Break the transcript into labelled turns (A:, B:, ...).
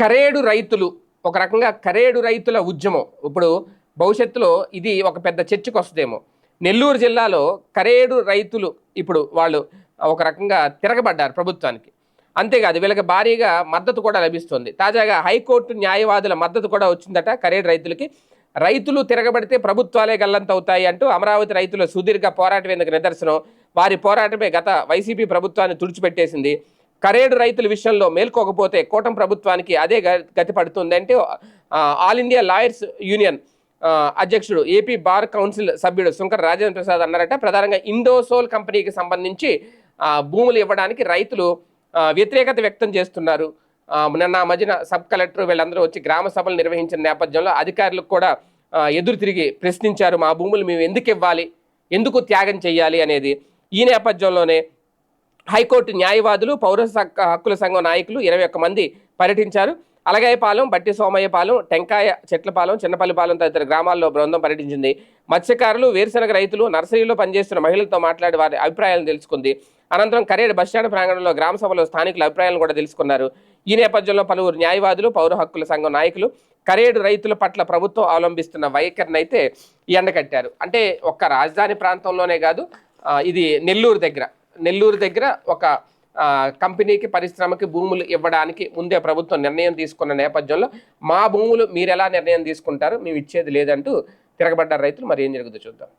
A: కరేడు రైతులు ఒక రకంగా కరేడు రైతుల ఉద్యమం. ఇప్పుడు భవిష్యత్తులో ఇది ఒక పెద్ద చర్చకు వస్తుందేమో నెల్లూరు జిల్లాలో కరేడు రైతులు ఇప్పుడు వాళ్ళు ఒక రకంగా తిరగబడ్డారు ప్రభుత్వానికి. అంతేకాదు వీళ్ళకి భారీగా మద్దతు కూడా లభిస్తుంది. తాజాగా హైకోర్టు న్యాయవాదుల మద్దతు కూడా వచ్చిందట కరేడు రైతులకి. రైతులు తిరగబడితే ప్రభుత్వాలే గల్లంతవుతాయి అంటూ అమరావతి రైతుల సుదీర్ఘ పోరాటం ఎందుకు నిదర్శనం? వారి పోరాటమే గత వైసీపీ ప్రభుత్వాన్ని తుడిచిపెట్టేసింది. కరేడు రైతుల విషయంలో మేల్కోకపోతే కూటం ప్రభుత్వానికి అదే గ- గతి పడుతుందంటే ఆల్ ఇండియా లాయర్స్ యూనియన్ అధ్యక్షుడు ఏపీ బార్ కౌన్సిల్ సభ్యుడు శంకర్ రాజేంద్ర ప్రసాద్ అన్నారట. ప్రధానంగా ఇండోసోల్ కంపెనీకి సంబంధించి భూములు ఇవ్వడానికి రైతులు వ్యతిరేకత వ్యక్తం చేస్తున్నారు. నిన్న మధ్యన సబ్ కలెక్టర్ వీళ్ళందరూ వచ్చి గ్రామ సభలు నిర్వహించిన నేపథ్యంలో అధికారులకు కూడా ఎదురు తిరిగి ప్రశ్నించారు మా భూములు మేము ఎందుకు ఇవ్వాలి? ఎందుకు త్యాగం చేయాలి అనేది. ఈ నేపథ్యంలోనే హైకోర్టు న్యాయవాదులు పౌర హక్కుల సంఘం నాయకులు ఇరవై ఒక్క మంది పర్యటించారు. అలగాయపాలెం బట్టి సోమయ్యపాలెం టెంకాయ చెట్లపాలెం చిన్నపల్లిపాలెం తదితర గ్రామాల్లో బృందం పర్యటించింది. మత్స్యకారులు వేరుశనగ రైతులు నర్సరీలో పనిచేస్తున్న మహిళలతో మాట్లాడి వారి అభిప్రాయాలను తెలుసుకుంది. అనంతరం కరేడు బస్టాండ్ ప్రాంగణంలో గ్రామ సభలో స్థానికుల అభిప్రాయాలను కూడా తెలుసుకున్నారు. ఈ నేపథ్యంలో పలువురు న్యాయవాదులు పౌర హక్కుల సంఘం నాయకులు కరేడు రైతుల పట్ల ప్రభుత్వం అవలంబిస్తున్న వైఖరిని అయితే ఎండకట్టారు. అంటే ఒక్క రాజధాని ప్రాంతంలోనే కాదు ఇది నెల్లూరు దగ్గర. నెల్లూరు దగ్గర ఒక కంపెనీకి పరిశ్రమకి భూములు ఇవ్వడానికి ముందే ప్రభుత్వం నిర్ణయం తీసుకున్న నేపథ్యంలో మా భూములు మీరు ఎలా నిర్ణయం తీసుకుంటారు? మేము ఇచ్చేది లేదంటూ తిరగబడ్డ రైతులు. మరి ఏం జరుగుతుందో చూద్దాం.